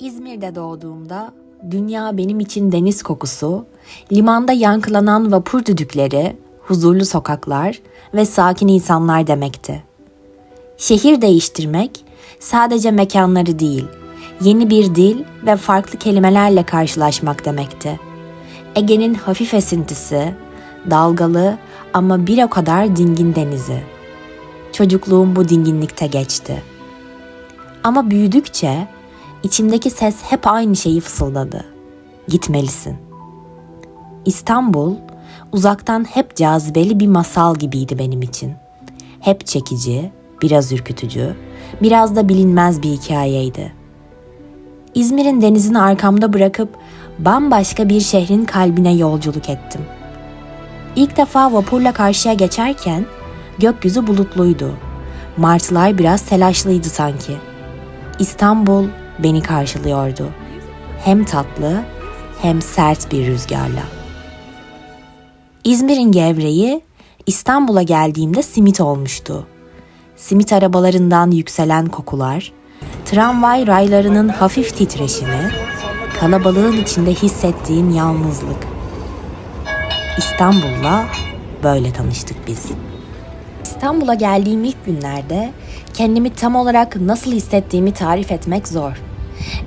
İzmir'de doğduğumda dünya benim için deniz kokusu, limanda yankılanan vapur düdükleri, huzurlu sokaklar ve sakin insanlar demekti. Şehir değiştirmek sadece mekanları değil, yeni bir dil ve farklı kelimelerle karşılaşmak demekti. Ege'nin hafif esintisi, dalgalı ama bir o kadar dingin denizi. Çocukluğum bu dinginlikte geçti. Ama büyüdükçe içimdeki ses hep aynı şeyi fısıldadı. Gitmelisin. İstanbul uzaktan hep cazibeli bir masal gibiydi benim için. Hep çekici, biraz ürkütücü, biraz da bilinmez bir hikayeydi. İzmir'in denizini arkamda bırakıp bambaşka bir şehrin kalbine yolculuk ettim. İlk defa vapurla karşıya geçerken gökyüzü bulutluydu. Martılar biraz telaşlıydı sanki. İstanbul beni karşılıyordu. Hem tatlı hem sert bir rüzgarla. İzmir'in gevreği İstanbul'a geldiğimde simit olmuştu. Simit arabalarından yükselen kokular, tramvay raylarının hafif titreşimi, kalabalığın içinde hissettiğim yalnızlık. İstanbul'la böyle tanıştık biz. İstanbul'a geldiğim ilk günlerde kendimi tam olarak nasıl hissettiğimi tarif etmek zor.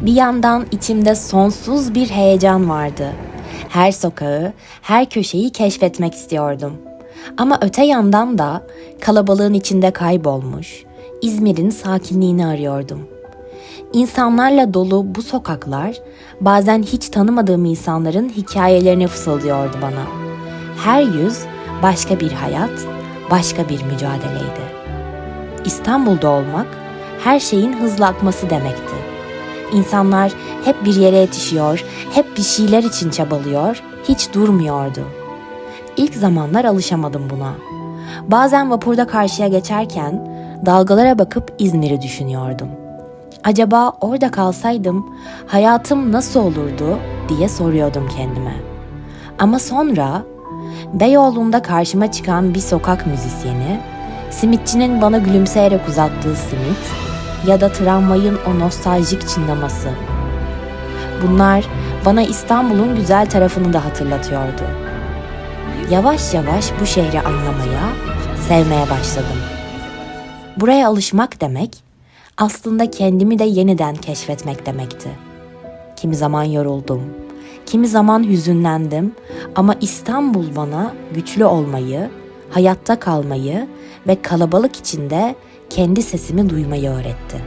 Bir yandan içimde sonsuz bir heyecan vardı. Her sokağı, her köşeyi keşfetmek istiyordum. Ama öte yandan da kalabalığın içinde kaybolmuş, İzmir'in sakinliğini arıyordum. İnsanlarla dolu bu sokaklar bazen hiç tanımadığım insanların hikayelerini fısıldıyordu bana. Her yüz başka bir hayat, başka bir mücadeleydi. İstanbul'da olmak her şeyin hızlı akması demekti. İnsanlar hep bir yere yetişiyor, hep bir şeyler için çabalıyor, hiç durmuyordu. İlk zamanlar alışamadım buna. Bazen vapurda karşıya geçerken dalgalara bakıp İzmir'i düşünüyordum. Acaba orada kalsaydım hayatım nasıl olurdu diye soruyordum kendime. Ama sonra Beyoğlu'nda karşıma çıkan bir sokak müzisyeni, simitçinin bana gülümseyerek uzattığı simit ya da tramvayın o nostaljik çınlaması. Bunlar bana İstanbul'un güzel tarafını da hatırlatıyordu. Yavaş yavaş bu şehri anlamaya, sevmeye başladım. Buraya alışmak demek, aslında kendimi de yeniden keşfetmek demekti. Kimi zaman yoruldum, kimi zaman hüzünlendim ama İstanbul bana güçlü olmayı, hayatta kalmayı ve kalabalık içinde kendi sesimi duymayı öğretti.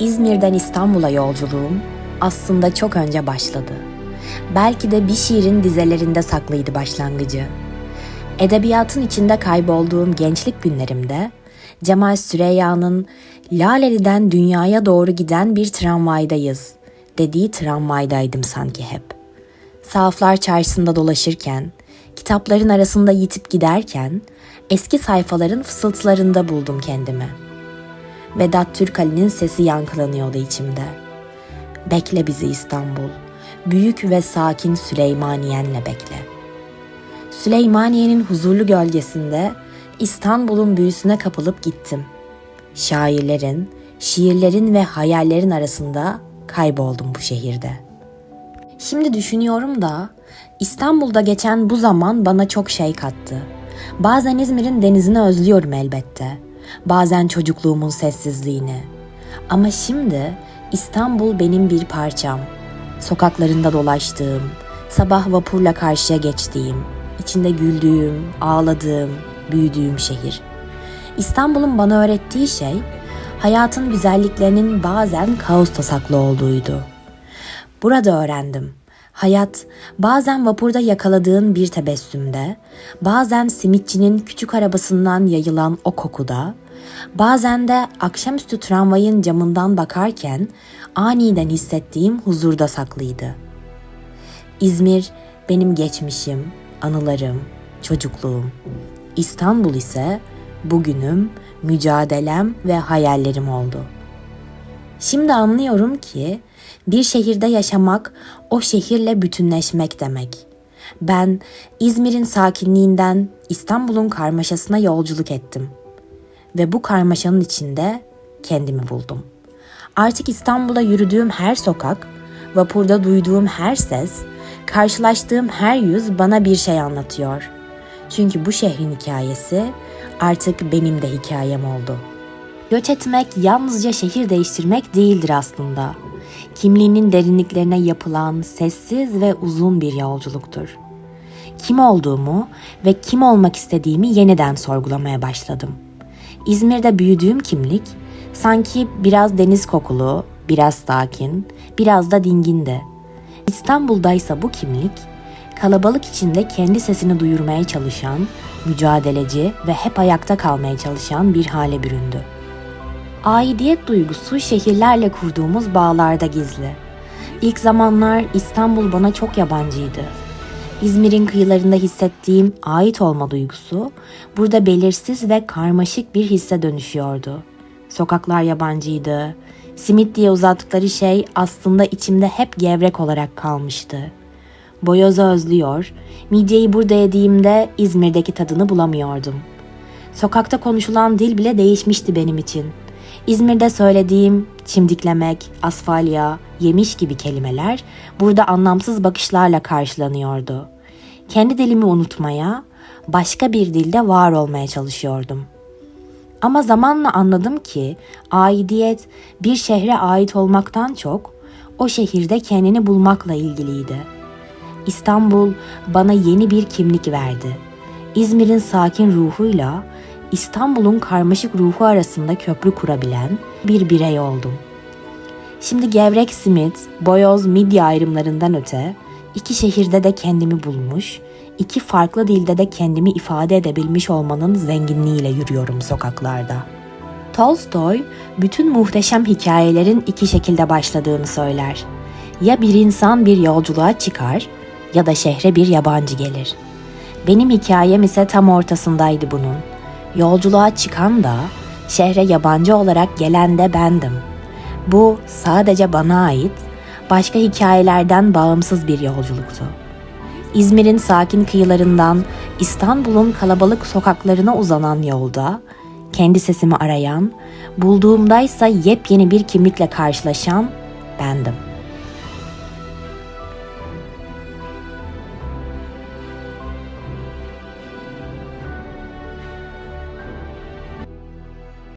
İzmir'den İstanbul'a yolculuğum aslında çok önce başladı. Belki de bir şiirin dizelerinde saklıydı başlangıcı. Edebiyatın içinde kaybolduğum gençlik günlerimde Cemal Süreyya'nın Laleli'den dünyaya doğru giden bir tramvaydayız dediği tramvaydaydım sanki hep. Sahaflar çarşısında dolaşırken, kitapların arasında yitip giderken eski sayfaların fısıltılarında buldum kendimi. Vedat Türkali'nin sesi yankılanıyordu içimde. Bekle bizi İstanbul, büyük ve sakin Süleymaniyen'le bekle. Süleymaniye'nin huzurlu gölgesinde İstanbul'un büyüsüne kapılıp gittim. Şairlerin, şiirlerin ve hayallerin arasında kayboldum bu şehirde. Şimdi düşünüyorum da İstanbul'da geçen bu zaman bana çok şey kattı. Bazen İzmir'in denizini özlüyorum elbette. Bazen çocukluğumun sessizliğini. Ama şimdi İstanbul benim bir parçam. Sokaklarında dolaştığım, sabah vapurla karşıya geçtiğim, içinde güldüğüm, ağladığım, büyüdüğüm şehir. İstanbul'un bana öğrettiği şey hayatın güzelliklerinin bazen kaosta saklı olduğuydu. Burada öğrendim. Hayat bazen vapurda yakaladığın bir tebessümde, bazen simitçinin küçük arabasından yayılan o kokuda, bazen de akşamüstü tramvayın camından bakarken aniden hissettiğim huzurda saklıydı. İzmir benim geçmişim, anılarım, çocukluğum. İstanbul ise bugünüm, mücadelem ve hayallerim oldu. Şimdi anlıyorum ki bir şehirde yaşamak o şehirle bütünleşmek demek. Ben İzmir'in sakinliğinden İstanbul'un karmaşasına yolculuk ettim ve bu karmaşanın içinde kendimi buldum. Artık İstanbul'da yürüdüğüm her sokak, vapurda duyduğum her ses, karşılaştığım her yüz bana bir şey anlatıyor. Çünkü bu şehrin hikayesi artık benim de hikayem oldu. Göç etmek yalnızca şehir değiştirmek değildir aslında. Kimliğinin derinliklerine yapılan sessiz ve uzun bir yolculuktur. Kim olduğumu ve kim olmak istediğimi yeniden sorgulamaya başladım. İzmir'de büyüdüğüm kimlik sanki biraz deniz kokulu, biraz sakin, biraz da dingindi. İstanbul'daysa bu kimlik kalabalık içinde kendi sesini duyurmaya çalışan, mücadeleci ve hep ayakta kalmaya çalışan bir hale büründü. Aidiyet duygusu şehirlerle kurduğumuz bağlarda gizli. İlk zamanlar İstanbul bana çok yabancıydı. İzmir'in kıyılarında hissettiğim ait olma duygusu burada belirsiz ve karmaşık bir hisse dönüşüyordu. Sokaklar yabancıydı. Simit diye uzattıkları şey aslında içimde hep gevrek olarak kalmıştı. Boyozu özlüyor, midyeyi burada yediğimde İzmir'deki tadını bulamıyordum. Sokakta konuşulan dil bile değişmişti benim için. İzmir'de söylediğim çimdiklemek, asfalya, yemiş gibi kelimeler burada anlamsız bakışlarla karşılanıyordu. Kendi dilimi unutmaya, başka bir dilde var olmaya çalışıyordum. Ama zamanla anladım ki aidiyet bir şehre ait olmaktan çok o şehirde kendini bulmakla ilgiliydi. İstanbul bana yeni bir kimlik verdi. İzmir'in sakin ruhuyla İstanbul'un karmaşık ruhu arasında köprü kurabilen bir birey oldum. Şimdi gevrek simit, boyoz, midye ayrımlarından öte iki şehirde de kendimi bulmuş, iki farklı dilde de kendimi ifade edebilmiş olmanın zenginliğiyle yürüyorum sokaklarda. Tolstoy bütün muhteşem hikayelerin iki şekilde başladığını söyler. Ya bir insan bir yolculuğa çıkar ya da şehre bir yabancı gelir. Benim hikayem ise tam ortasındaydı bunun. Yolculuğa çıkan da, şehre yabancı olarak gelen de bendim. Bu sadece bana ait, başka hikayelerden bağımsız bir yolculuktu. İzmir'in sakin kıyılarından İstanbul'un kalabalık sokaklarına uzanan yolda, kendi sesimi arayan, bulduğumdaysa yepyeni bir kimlikle karşılaşan bendim.''